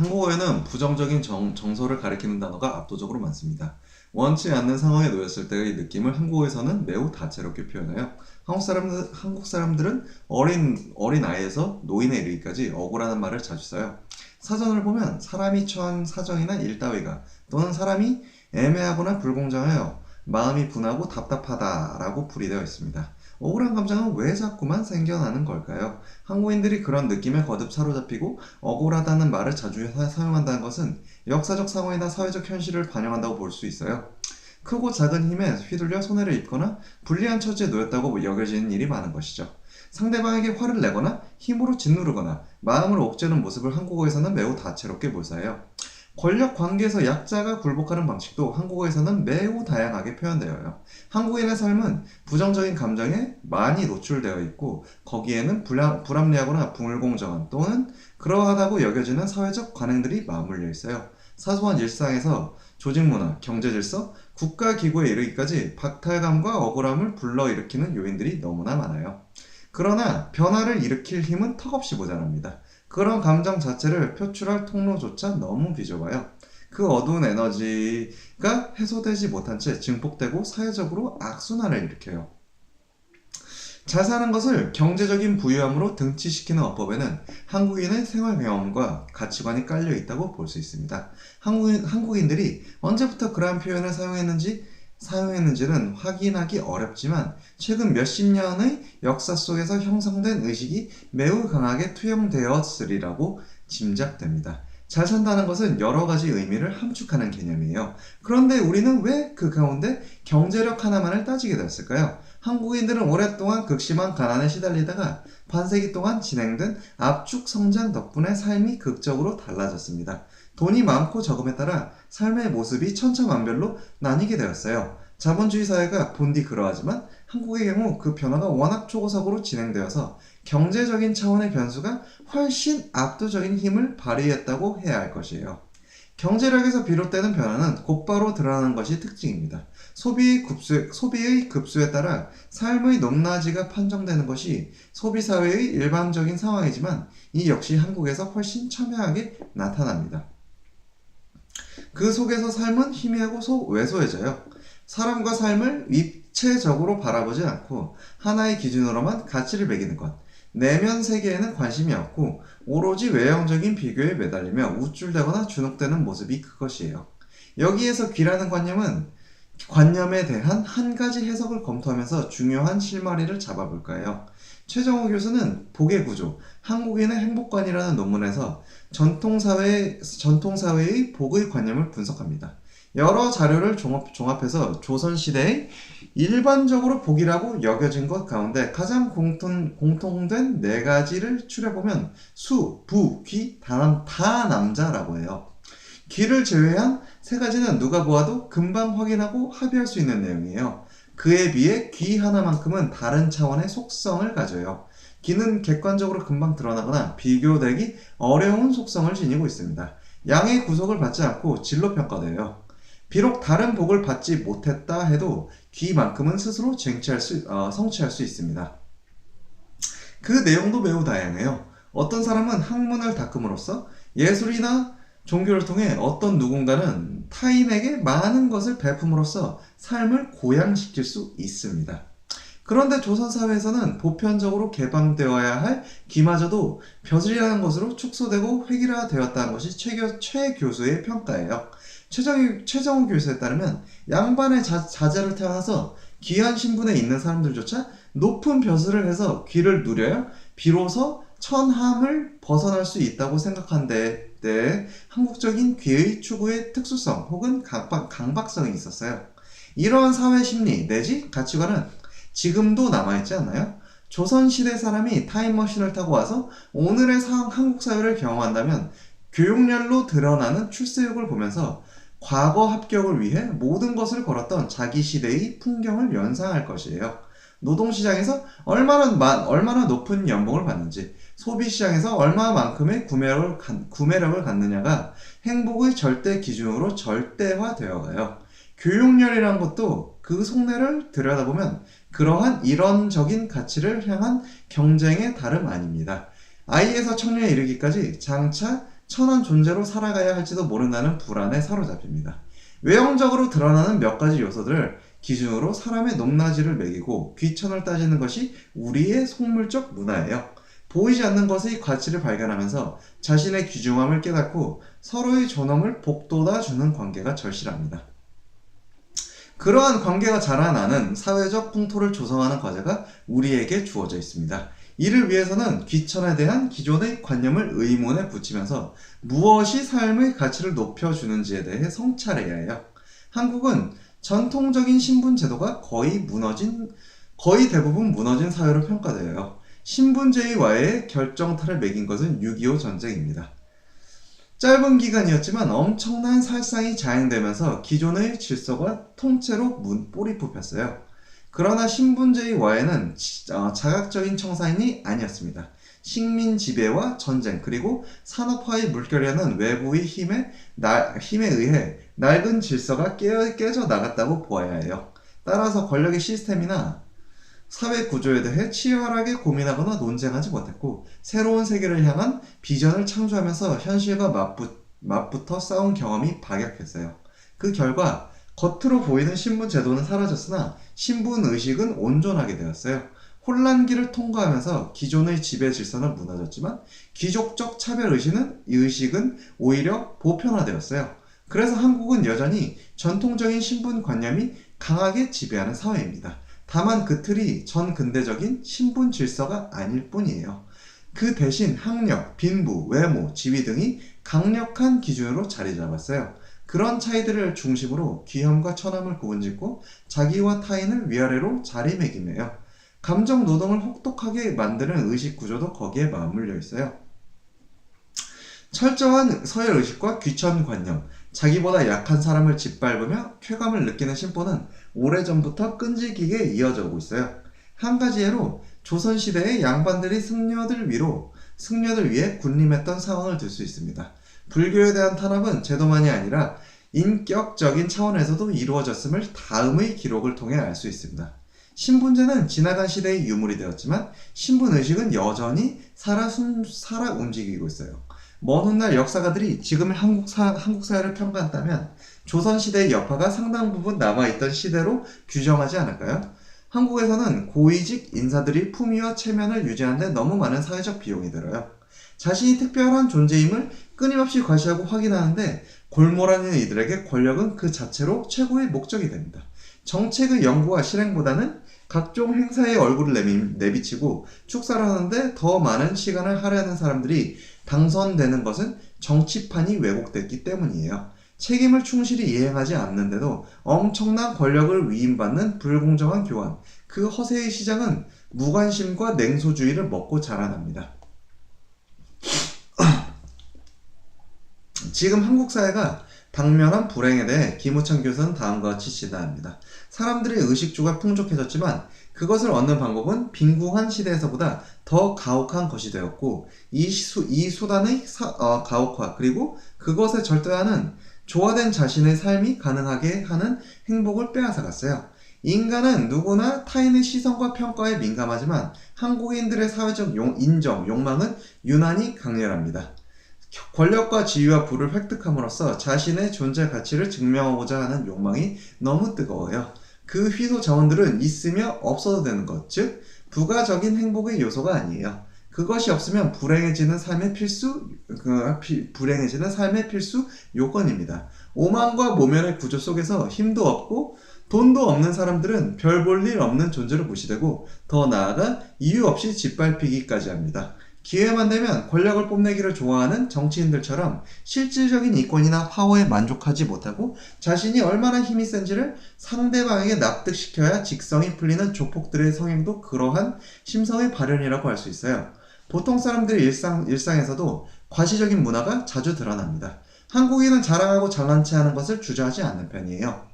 한국어에는 부정적인 정, 정서를 가리키는 단어가 압도적으로 많습니다. 원치 않는 상황에 놓였을 때의 느낌을 한국어에서는 매우 다채롭게 표현해요. 한국 사람들, 한국 사람들은 어린, 어린 아이에서 노인에 이르기까지 억울하는 말을 자주 써요. 사전을 보면 사람이 처한 사정이나 일 따위가 또는 사람이 애매하거나 불공정하여 마음이 분하고 답답하다라고 풀이되어 있습니다. 억울한 감정은 왜 자꾸만 생겨나는 걸까요? 한국인들이 그런 느낌에 거듭 사로잡히고 억울하다는 말을 자주 사- 사용한다는 것은 역사적 상황이나 사회적 현실을 반영한다고 볼 수 있어요. 크고 작은 힘에 휘둘려 손해를 입거나 불리한 처지에 놓였다고 여겨지는 일이 많은 것이죠. 상대방에게 화를 내거나 힘으로 짓누르거나 마음을 옥죄는 모습을 한국어에서는 매우 다채롭게 묘사해요. 권력 관계에서 약자가 굴복하는 방식도 한국어에서는 매우 다양하게 표현되어요. 한국인의 삶은 부정적인 감정에 많이 노출되어 있고 거기에는 불합, 불합리하거나 불공정한 또는 그러하다고 여겨지는 사회적 관행들이 맞물려 있어요. 사소한 일상에서 조직 문화, 경제 질서, 국가 기구에 이르기까지 박탈감과 억울함을 불러일으키는 요인들이 너무나 많아요. 그러나 변화를 일으킬 힘은 턱없이 모자랍니다. 그런 감정 자체를 표출할 통로조차 너무 비좁아요. 그 어두운 에너지가 해소되지 못한 채 증폭되고 사회적으로 악순환을 일으켜요. 잘 사는 것을 경제적인 부유함으로 등치시키는 어법에는 한국인의 생활 경험과 가치관이 깔려 있다고 볼 수 있습니다. 한국인, 한국인들이 언제부터 그러한 표현을 사용했는지 사용했는지는 확인하기 어렵지만 최근 몇십 년의 역사 속에서 형성된 의식이 매우 강하게 투영되었으리라고 짐작됩니다. 잘 산다는 것은 여러 가지 의미를 함축하는 개념이에요. 그런데 우리는 왜 그 가운데 경제력 하나만을 따지게 됐을까요? 한국인들은 오랫동안 극심한 가난에 시달리다가 반세기 동안 진행된 압축 성장 덕분에 삶이 극적으로 달라졌습니다. 돈이 많고 적음에 따라 삶의 모습이 천차만별로 나뉘게 되었어요. 자본주의 사회가 본디 그러하지만 한국의 경우 그 변화가 워낙 초고속으로 진행되어서 경제적인 차원의 변수가 훨씬 압도적인 힘을 발휘했다고 해야 할 것이에요. 경제력에서 비롯되는 변화는 곧바로 드러나는 것이 특징입니다. 소비의 급수, 소비의 급수에 따라 삶의 높낮이가 판정되는 것이 소비사회의 일반적인 상황이지만 이 역시 한국에서 훨씬 첨예하게 나타납니다. 그 속에서 삶은 희미하고 소, 왜소해져요. 사람과 삶을 입체적으로 바라보지 않고 하나의 기준으로만 가치를 매기는 것. 내면 세계에는 관심이 없고 오로지 외형적인 비교에 매달리며 우쭐대거나 주눅대는 모습이 그것이에요. 여기에서 귀라는 관념은 관념에 대한 한 가지 해석을 검토하면서 중요한 실마리를 잡아볼까 해요. 최정호 교수는 복의 구조, 한국인의 행복관이라는 논문에서 전통사회, 전통사회의 복의 관념을 분석합니다. 여러 자료를 종합, 종합해서 조선시대의 일반적으로 복이라고 여겨진 것 가운데 가장 공통, 공통된 네 가지를 추려보면 수, 부, 귀, 다, 다 남자라고 해요. 귀를 제외한 세 가지는 누가 보아도 금방 확인하고 합의할 수 있는 내용이에요. 그에 비해 귀 하나만큼은 다른 차원의 속성을 가져요. 귀는 객관적으로 금방 드러나거나 비교되기 어려운 속성을 지니고 있습니다. 양의 구속을 받지 않고 진로 평가돼요. 비록 다른 복을 받지 못했다 해도 귀만큼은 스스로 쟁취할 수, 어, 성취할 수 있습니다. 그 내용도 매우 다양해요. 어떤 사람은 학문을 닦음으로써 예술이나 종교를 통해 어떤 누군가는 타인에게 많은 것을 베품으로써 삶을 고양시킬 수 있습니다. 그런데 조선사회에서는 보편적으로 개방되어야 할 귀마저도 벼슬이라는 것으로 축소되고 획일화되었다는 것이 최, 교, 최 교수의 평가예요. 최정, 최정우 교수에 따르면 양반의 자, 자제를 태어나서 귀한 신분에 있는 사람들조차 높은 벼슬을 해서 귀를 누려야 비로소 천함을 벗어날 수 있다고 생각한데 때 한국적인 귀의 추구의 특수성 혹은 강박, 강박 성이 있었어요. 이러한 사회 심리 내지 가치관은 지금도 남아있지 않나요? 조선시대 사람이 타임머신을 타고 와서 오늘의 상, 한국 사회를 경험한다면 교육열로 드러나는 출세욕을 보면서 과거 합격을 위해 모든 것을 걸었던 자기 시대의 풍경을 연상할 것이에요. 노동시장에서 얼마나, 마, 얼마나 높은 연봉을 받는지, 소비 시장에서 얼마만큼의 구매력을, 구매력을 갖느냐가 행복의 절대 기준으로 절대화 되어 가요. 교육열이란 것도 그 속내를 들여다보면 그러한 이런적인 가치를 향한 경쟁의 다름 아닙니다. 아이에서 청년에 이르기까지 장차 천한 존재로 살아가야 할지도 모른다는 불안에 사로잡힙니다. 외형적으로 드러나는 몇 가지 요소들을 기준으로 사람의 높낮이를 매기고 귀천을 따지는 것이 우리의 속물적 문화예요. 보이지 않는 것의 가치를 발견하면서 자신의 귀중함을 깨닫고 서로의 존엄을 복돋아 주는 관계가 절실합니다. 그러한 관계가 자라나는 사회적 풍토를 조성하는 과제가 우리에게 주어져 있습니다. 이를 위해서는 귀천에 대한 기존의 관념을 의문에 붙이면서 무엇이 삶의 가치를 높여주는지에 대해 성찰해야 해요. 한국은 전통적인 신분 제도가 거의 무너진, 거의 대부분 무너진 사회로 평가되어요. 신분제의와의 결정타를 매긴 것은 6.25 전쟁입니다. 짧은 기간이었지만 엄청난 살상이 자행되면서 기존의 질서가 통째로 문볼이 뽑혔어요. 그러나 신분제의 와해는 지- 어, 자각적인 청사인이 아니었습니다. 식민 지배와 전쟁 그리고 산업화의 물결이라는 외부의 힘에, 나- 힘에 의해 낡은 질서가 깨, 깨져 나갔다고 보아야 해요. 따라서 권력의 시스템이나 사회 구조에 대해 치열하게 고민하거나 논쟁하지 못했고 새로운 세계를 향한 비전을 창조하면서 현실과 맞붙, 맞붙어 싸운 경험이 박약했어요. 그 결과 겉으로 보이는 신분 제도는 사라졌으나 신분 의식은 온전하게 되었어요. 혼란기를 통과하면서 기존의 지배 질서는 무너졌지만 귀족적 차별 의식은 이 의식은 오히려 보편화되었어요. 그래서 한국은 여전히 전통적인 신분 관념이 강하게 지배하는 사회입니다. 다만 그 틀이 전 근대적인 신분 질서가 아닐 뿐이에요. 그 대신 학력, 빈부, 외모, 지위 등이 강력한 기준으로 자리 잡았어요. 그런 차이들을 중심으로 귀함과 천함을 구분짓고 자기와 타인을 위아래로 자리매김해요. 감정 노동을 혹독하게 만드는 의식 구조도 거기에 맞물려 있어요. 철저한 서열 의식과 귀천 관념, 자기보다 약한 사람을 짓밟으며 쾌감을 느끼는 심보는 오래전부터 끈질기게 이어져 오고 있어요. 한 가지 예로 조선시대의 양반들이 승려들 위로 승려들 위해 군림했던 상황을 들 수 있습니다. 불교에 대한 탄압은 제도만이 아니라 인격적인 차원에서도 이루어졌음을 다음의 기록을 통해 알 수 있습니다. 신분제는 지나간 시대의 유물이 되었지만 신분의식은 여전히 살아, 숨, 살아 움직이고 있어요. 먼 훗날 역사가들이 지금의 한국, 사, 한국 사회를 평가한다면 조선시대의 여파가 상당 부분 남아있던 시대로 규정하지 않을까요? 한국에서는 고위직 인사들이 품위와 체면을 유지하는 데 너무 많은 사회적 비용이 들어요. 자신이 특별한 존재임을 끊임없이 과시하고 확인하는데 골몰하는 이들에게 권력은 그 자체로 최고의 목적이 됩니다. 정책의 연구와 실행보다는 각종 행사에 얼굴을 내미, 내비치고 축사를 하는데 더 많은 시간을 할애하는 사람들이 당선되는 것은 정치판이 왜곡됐기 때문이에요. 책임을 충실히 이행하지 않는데도 엄청난 권력을 위임받는 불공정한 교환, 그 허세의 시장은 무관심과 냉소주의를 먹고 자라납니다. 지금 한국 사회가 당면한 불행에 대해 김우창 교수는 다음과 같이 진단합니다. 사람들의 의식주가 풍족해졌지만 그것을 얻는 방법은 빈궁한 시대에서보다 더 가혹한 것이 되었고 이, 수, 이 수단의 사- 어, 가혹화 그리고 그것에 절대하는 조화된 자신의 삶이 가능하게 하는 행복을 빼앗아갔어요. 인간은 누구나 타인의 시선과 평가에 민감하지만 한국인들의 사회적 용- 인정, 욕망은 유난히 강렬합니다. 권력과 지위와 부를 획득함으로써 자신의 존재 가치를 증명하고자 하는 욕망이 너무 뜨거워요. 그 휘소 자원들은 있으며 없어도 되는 것, 즉 부가적인 행복의 요소가 아니에요. 그것이 없으면 불행해지는 삶의 필수, 그, 피- 불행해지는 삶의 필수 요건입니다. 오만과 모면의 구조 속에서 힘도 없고 돈도 없는 사람들은 별 볼 일 없는 존재로 무시되고 더 나아가 이유 없이 짓밟히기까지 합니다. 기회만 되면 권력을 뽐내기를 좋아하는 정치인들처럼 실질적인 이권이나 파워에 만족하지 못하고 자신이 얼마나 힘이 센지를 상대방에게 납득시켜야 직성이 풀리는 조폭들의 성향도 그러한 심성의 발현이라고 할 수 있어요. 보통 사람들의 일상, 일상에서도 과시적인 문화가 자주 드러납니다. 한국인은 자랑하고 잘난 체 하는 것을 주저하지 않는 편이에요.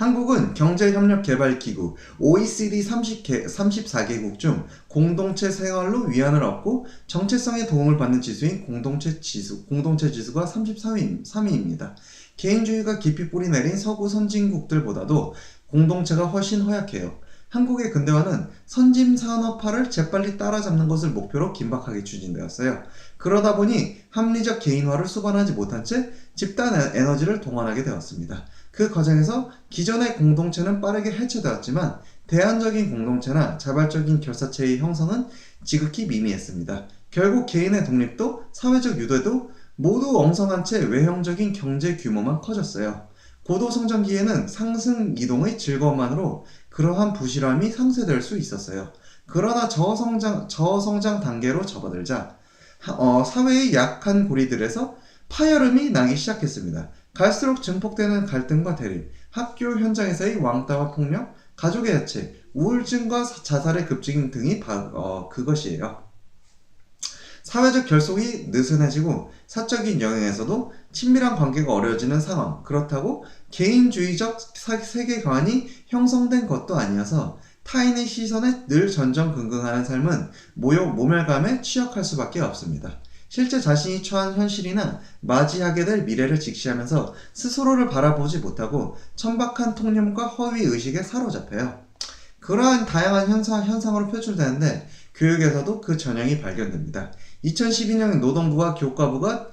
한국은 경제협력개발기구 OECD 30개, 34개국 중 공동체 생활로 위안을 얻고 정체성에 도움을 받는 지수인 공동체 지수, 공동체 지수가 33위, 3위입니다. 개인주의가 깊이 뿌리 내린 서구 선진국들보다도 공동체가 훨씬 허약해요. 한국의 근대화는 선진 산업화를 재빨리 따라잡는 것을 목표로 긴박하게 추진되었어요. 그러다 보니 합리적 개인화를 수반하지 못한 채 집단 에- 에너지를 동원하게 되었습니다. 그 과정에서 기존의 공동체는 빠르게 해체되었지만 대안적인 공동체나 자발적인 결사체의 형성은 지극히 미미했습니다. 결국 개인의 독립도 사회적 유대도 모두 엉성한 채 외형적인 경제 규모만 커졌어요. 고도 성장기에는 상승 이동의 즐거움만으로 그러한 부실함이 상쇄될 수 있었어요. 그러나 저성장, 저성장 단계로 접어들자 하- 어, 사회의 약한 고리들에서 파열음이 나기 시작했습니다. 갈수록 증폭되는 갈등과 대립, 학교 현장에서의 왕따와 폭력, 가족의 해체, 우울증과 사- 자살의 급증 등이 바- 어, 그것이에요. 사회적 결속이 느슨해지고 사적인 영역에서도 친밀한 관계가 어려워지는 상황. 그렇다고 개인주의적 사- 세계관이 형성된 것도 아니어서 타인의 시선에 늘 전전긍긍하는 삶은 모욕, 모멸감에 취약할 수밖에 없습니다. 실제 자신이 처한 현실이나 맞이하게 될 미래를 직시하면서 스스로를 바라보지 못하고 천박한 통념과 허위 의식에 사로잡혀요. 그러한 다양한 현상, 현상으로 표출되는데 교육에서도 그 전형이 발견됩니다. 2012년 노동부와 교과부가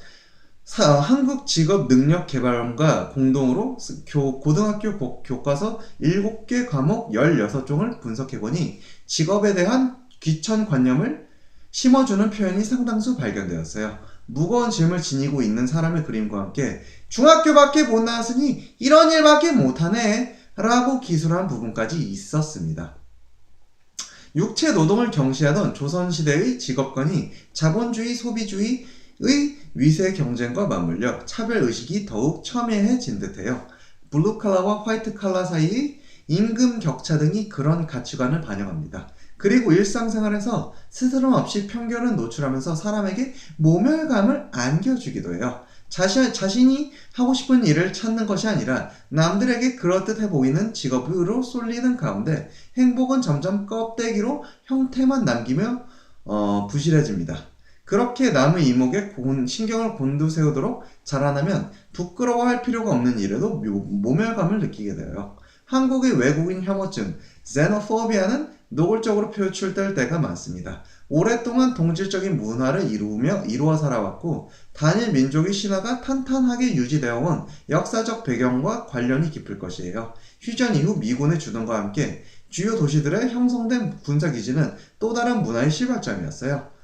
사- 한국 직업 능력 개발원과 공동으로 스- 교- 고등학교 고- 교과서 7개 과목 16종을 분석해보니 직업에 대한 귀천관념을 심어주는 표현이 상당수 발견되었어요. 무거운 짐을 지니고 있는 사람의 그림과 함께 중학교밖에 못 나왔으니 이런 일밖에 못하네 라고 기술한 부분까지 있었습니다. 육체 노동을 경시하던 조선시대의 직업관이 자본주의 소비주의의 위세 경쟁과 맞물려 차별의식이 더욱 첨예해진 듯해요. 블루칼라와 화이트칼라 사이의 임금 격차 등이 그런 가치관을 반영합니다. 그리고 일상생활에서 스스럼 없이 편견을 노출하면서 사람에게 모멸감을 안겨주기도 해요. 자신, 자신이 하고 싶은 일을 찾는 것이 아니라 남들에게 그럴듯해 보이는 직업으로 쏠리는 가운데 행복은 점점 껍데기로 형태만 남기며 어, 부실해집니다. 그렇게 남의 이목에 곤- 신경을 곤두세우도록 자라나면 부끄러워할 필요가 없는 일에도 묘- 모멸감을 느끼게 돼요. 한국의 외국인 혐오증, xenophobia,는 노골적으로 표출될 때가 많습니다. 오랫동안 동질적인 문화를 이루며 이루어 살아왔고 단일 민족의 신화가 탄탄하게 유지되어 온 역사적 배경과 관련이 깊을 것이에요. 휴전 이후 미군의 주둔과 함께 주요 도시들에 형성된 군사기지는 또 다른 문화의 시발점이었어요.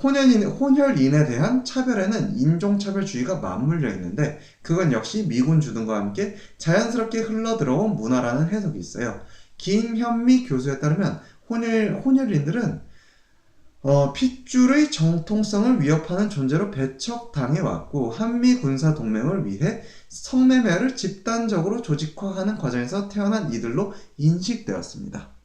혼혈인, 혼혈인에 대한 차별에는 인종차별주의가 맞물려 있는데 그건 역시 미군 주둔과 함께 자연스럽게 흘러들어온 문화라는 해석이 있어요. 김현미 교수에 따르면 혼혈, 혼혈인들은 어, 핏줄의 정통성을 위협하는 존재로 배척당해 왔고 한미 군사 동맹을 위해 성매매를 집단적으로 조직화하는 과정에서 태어난 이들로 인식되었습니다.